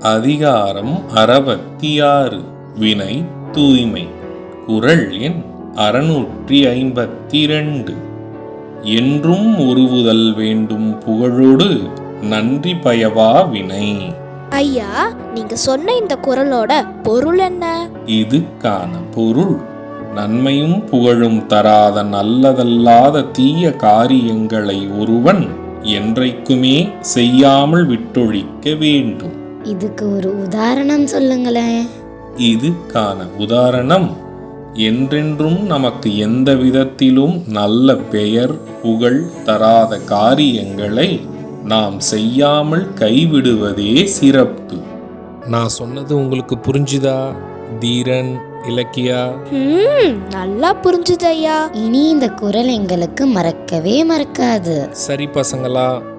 அதிகாரம் அறுபத்தி ஆறு வினை தூய்மை. குறள் எண் அறுநூற்றி ஐம்பத்தி ரெண்டு என்றும் உருவுதல் வேண்டும் புகழோடு நன்றி பயவா வினை. ஐயா நீங்க சொன்ன இந்த குரலோட பொருள் என்ன? இதுக்கான பொருள் நன்மையும் புகழும் தராத நல்லதல்லாத தீய காரியங்களை ஒருவன் என்றைக்குமே செய்யாமல் விட்டொழிக்க வேண்டும். இதுக்கு ஒரு உதாரணம் சொல்லுங்களேன். இதுக்கான உதாரணம் என்றென்றும் நமக்கு எந்த விதத்திலும் நல்ல பெயர் புகழ் தராத காரியங்களை நாம் செய்யாமல் கைவிடுவதே சிறப்பு. நான் சொன்னது உங்களுக்கு புரிஞ்சுதா தீரன் இலக்கியா? ம் நல்லா புரிஞ்சுது ஐயா. இனி இந்த குரல் எங்களுக்கு மறக்கவே மறக்காது. சரி பசங்களா